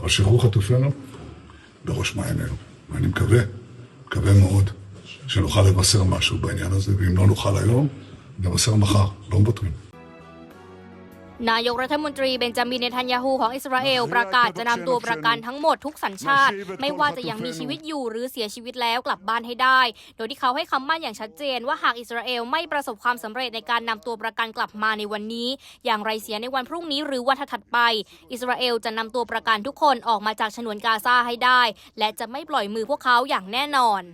אבל שחרור חטופינו בראש מעיינינו. ואני מקווה, מקווה מאוד, שנוכל לבשר משהו בעניין הזה, ואם לא נוכל היום, נבשר מחר, לא מוותרים. นายกรัฐมนตรีเบนจามินเนทันยาฮูของอิสราเอลประกาศจะนำตัวประกันทั้งหมดทุกสัญชาติ ไม่ว่าจะยังมีชีวิตอยู่หรือเสียชีวิตแล้วกลับบ้านให้ได้ โดยที่เขาให้คำมั่นอย่างชัดเจน ว่าหากอิสราเอลไม่ประสบความสำเร็จในการนำตัวประกันกลับมาในวันนี้ อย่างไรเสียในวันพรุ่งนี้หรือวันถัดไป อิสราเอลจะนำตัวประกันทุกคนออกมาจากฉนวนกาซาให้ได้ และจะไม่ปล่อยมือพวกเขาอย่างแน่นอน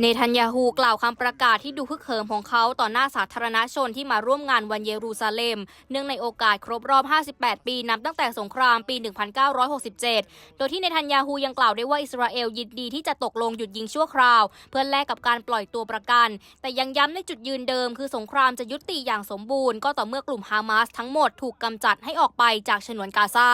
เนทันยาฮูกล่าวคำประกาศที่ดูฮึกเหิมของเขาต่อหน้าสาธารณชนที่มาร่วมงานวันเยรูซาเล็ม เนื่องในโอกาสครบรอบ 58 ปีนับตั้งแต่สงครามปี 1967 โดยที่เนทันยาฮูยังกล่าวได้ว่าอิสราเอลยินดีที่จะตกลงหยุดยิงชั่วคราว เพื่อแลกกับการปล่อยตัวประกัน แต่ยังย้ำในจุดยืนเดิม คือสงครามจะยุติอย่างสมบูรณ์ก็ต่อเมื่อกลุ่มฮามาสทั้งหมดถูกกำจัดให้ออกไปจากฉนวนกาซา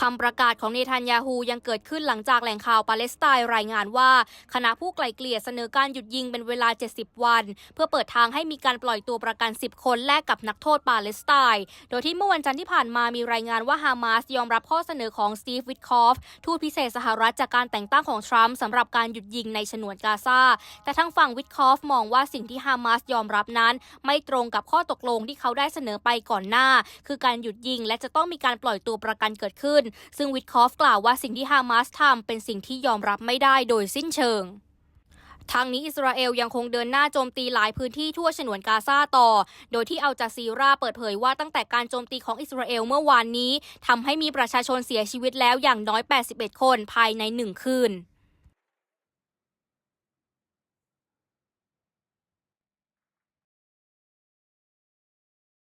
คำประกาศของเนทันยาฮูยังเกิดขึ้นหลังจากแหล่งข่าวปาเลสไตน์รายงานว่า คณะผู้ไกล่เกลี่ยเสนอการหยุดยิงเป็นเวลา 70 วัน เพื่อเปิดทางให้มีการปล่อยตัวประกัน 10 คนแลกกับนักโทษปาเลสไตน์ โดยที่เมื่อวันจันทร์ที่ผ่านมามีรายงานว่าฮามาสยอมรับข้อเสนอของสตีฟวิทคอฟทูตพิเศษสหรัฐจากการแต่งตั้งของทรัมป์สำหรับการหยุดยิงในฉนวนกาซาแต่ทางฝั่งวิทคอฟมองว่าสิ่งที่ฮามาสยอมรับนั้น ไม่ตรงกับข้อตกลงที่เขาได้เสนอไปก่อนหน้า คือการหยุดยิงและจะต้องมีการปล่อยตัวประกันเกิดขึ้นซึ่งวิทคอฟกล่าวว่าสิ่งที่ฮามาสทำเป็นสิ่งที่ยอมรับไม่ได้โดยสิ้นเชิงทางนี้อิสราเอลยังคงเดินหน้าโจมตีหลายพื้นที่ทั่วฉนวนกาซาต่อ โดยที่อัลจาซีราเปิดเผยว่าตั้งแต่การโจมตีของอิสราเอลเมื่อวานนี้ทำให้มีประชาชนเสียชีวิตแล้วอย่างน้อย 81 คนภายในหนึ่งคืน